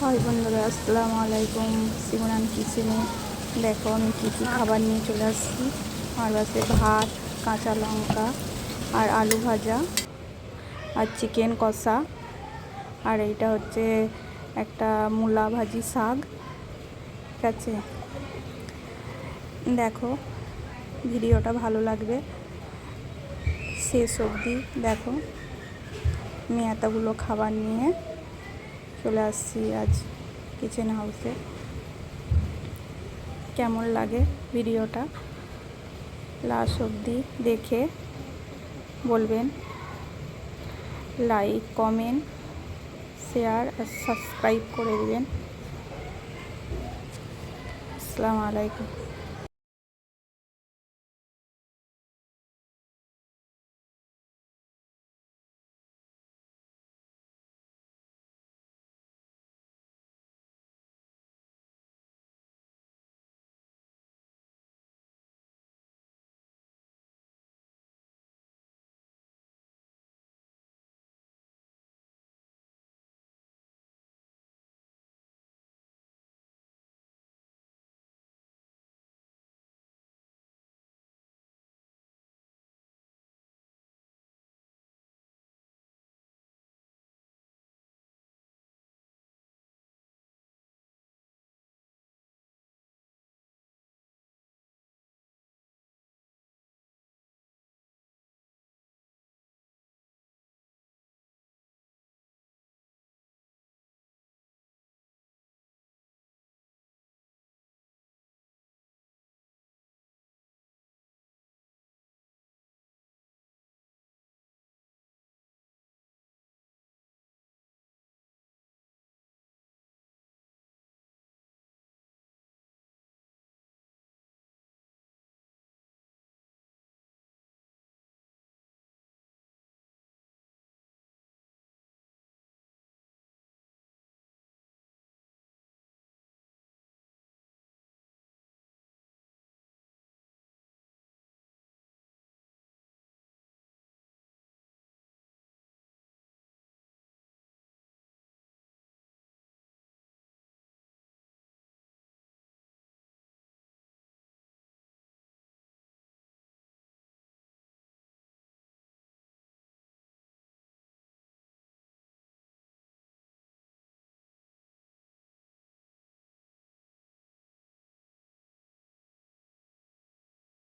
High বন্ধুরা, আসসালামু আলাইকুম। সিমরান কিচেনে দেখো, আমি কী কী খাবার নিয়ে চলে আসছি। আমার বাসে ভাত, কাঁচা লঙ্কা আর আলু ভাজা আর চিকেন কষা। আর এইটা হচ্ছে একটা মূলা ভাজি শাক। ঠিক আছে? দেখো, ভিডিওটা ভালো লাগবে। শেষ অবধি দেখো আমি এতগুলো খাবার নিয়ে। চলে আসছি আজ কিচেন হাউসে কেমন লাগে ভিডিওটা? লাস্ট অবধি দেখে বলবেন। লাইক কমেন্ট শেয়ার আর সাবস্ক্রাইব করে দেবেন। আসসালামু আলাইকুম।